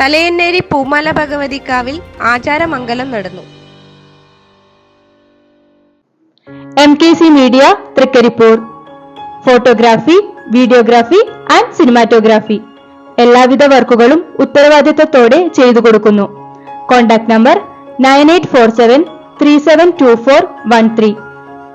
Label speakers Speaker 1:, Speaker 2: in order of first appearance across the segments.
Speaker 1: തലയന്നേരി പൂമാല ഭഗവതിക്കാവിൽ ആചാരമംഗലം നടന്നു.
Speaker 2: M K C media Trikaripur. Photography videography and cinematography. എല്ലാവിധ വർക്കുകളും ഉത്തരവാദിത്തത്തോടെ ചെയ്തു കൊടുക്കുന്നു. Contact number nine eight four seven three seven two four one three.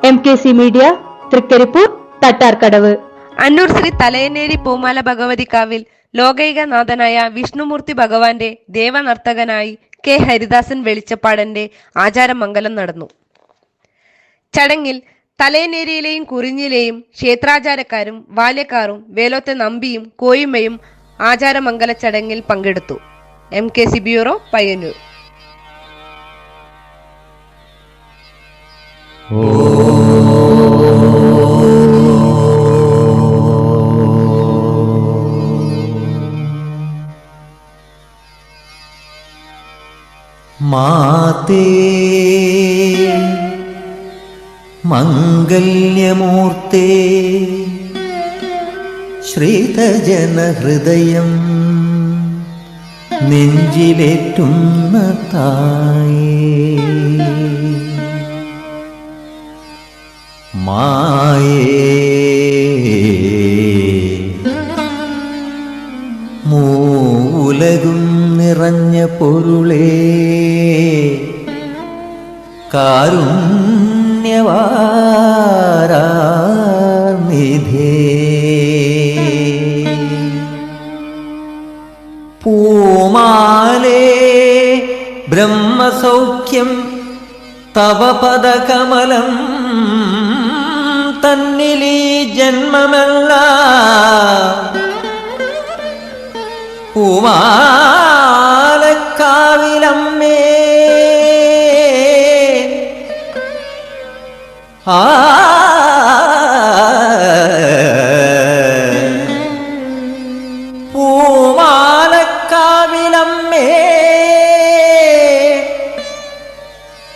Speaker 2: M K C media Trikaripur Thattarkadavu.
Speaker 1: Annur Shri Thalayanneri Poomala ഭഗവതിക്കാവിൽ ലോകൈകനാഥനായ Vishnumurthy ഭഗവാന്റെ ദേവനർത്തകനായി K Haridasan വെളിച്ചപ്പാടന്റെ ആചാരമംഗലം നടന്നു. ചടങ്ങിൽ തലയനേരിയിലെയും കുറിഞ്ഞിലെയും ക്ഷേത്രാചാരക്കാരും ബാല്യക്കാരും വേലോത്തെ നമ്പിയും കോയിമയും ആചാരമംഗല ചടങ്ങിൽ പങ്കെടുത്തു. M K C bureau Payyanur.
Speaker 3: മാതേ. മംഗല്യമൂർത്തേ. ശ്രീതജനഹൃദയം നെഞ്ചിലേറ്റുന്ന തായേ. മായേ. നിറഞ്ഞ പൊരുളേ. കാരുണ്യവാരാനിധേ പൂമാലേ ബ്രഹ്മസൗഖ്യം തവ പദകമലം തന്നിലീ ജന്മമല്ല. പൂമാലക്കാവിലമ്മേ ആ. പൂമാലക്കാവിലമ്മേ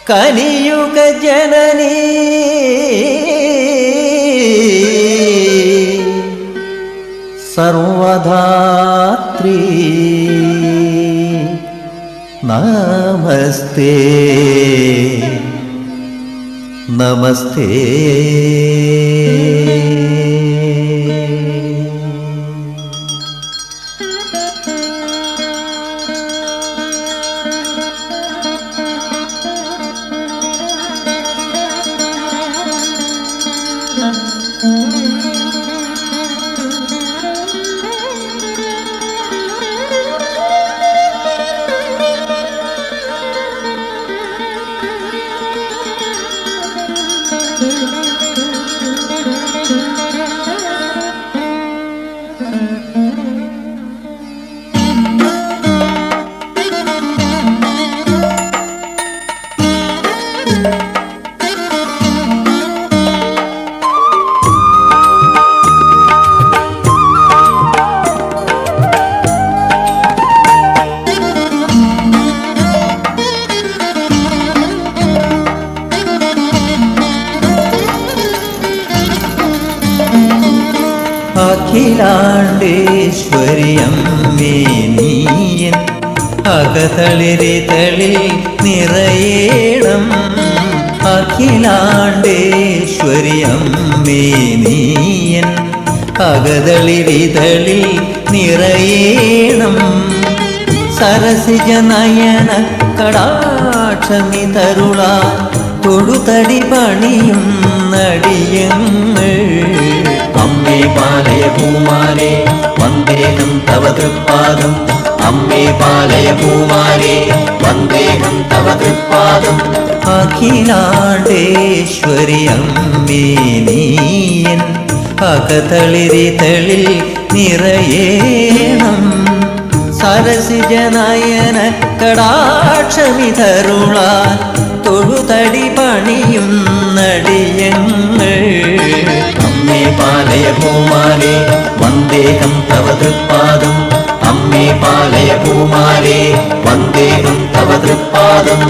Speaker 3: കലിയുഗ ജനനീ സർവധാത്രീ നമസ്തേ. നമസ്തേ. അഖിലാണ്ടേശ്വരി അമ്മേ നീയൻ അകതളിരിതളിൽ നിറയേണം. അഖിലാണ്ടേശ്വരി അമ്മേ നീയൻ അകതളിരിതളിൽ നിറയേണം സരസിജ നയന കടാക്ഷമി തരുളാ തൊടുതടി പണിയും നടിയങ്ങൾ അമ്മേ പാലയ പൂമാരെ വന്ദേഹം തവ തൃപ്പാദം. അമ്മേ പാലയ പൂമാരെ വന്ദേഹം തവ തൃപ്പാദം. അഖിലാണ്ടേശ്വരി അമ്മേ നീയൻ അകതളിരിതളിൽ നിറയേണം. സരസിജനയന കടാക്ഷമിതരുളാൻ തൊഴുതടി പണിയും നടിയങ്ങൾ അമ്മേ പാലയ പൂമാലേ വന്ദേഹം തവ തൃപ്പാദം അമ്മേ പാലയ പൂമാലേ വന്ദേഹം തവ തൃപ്പാദം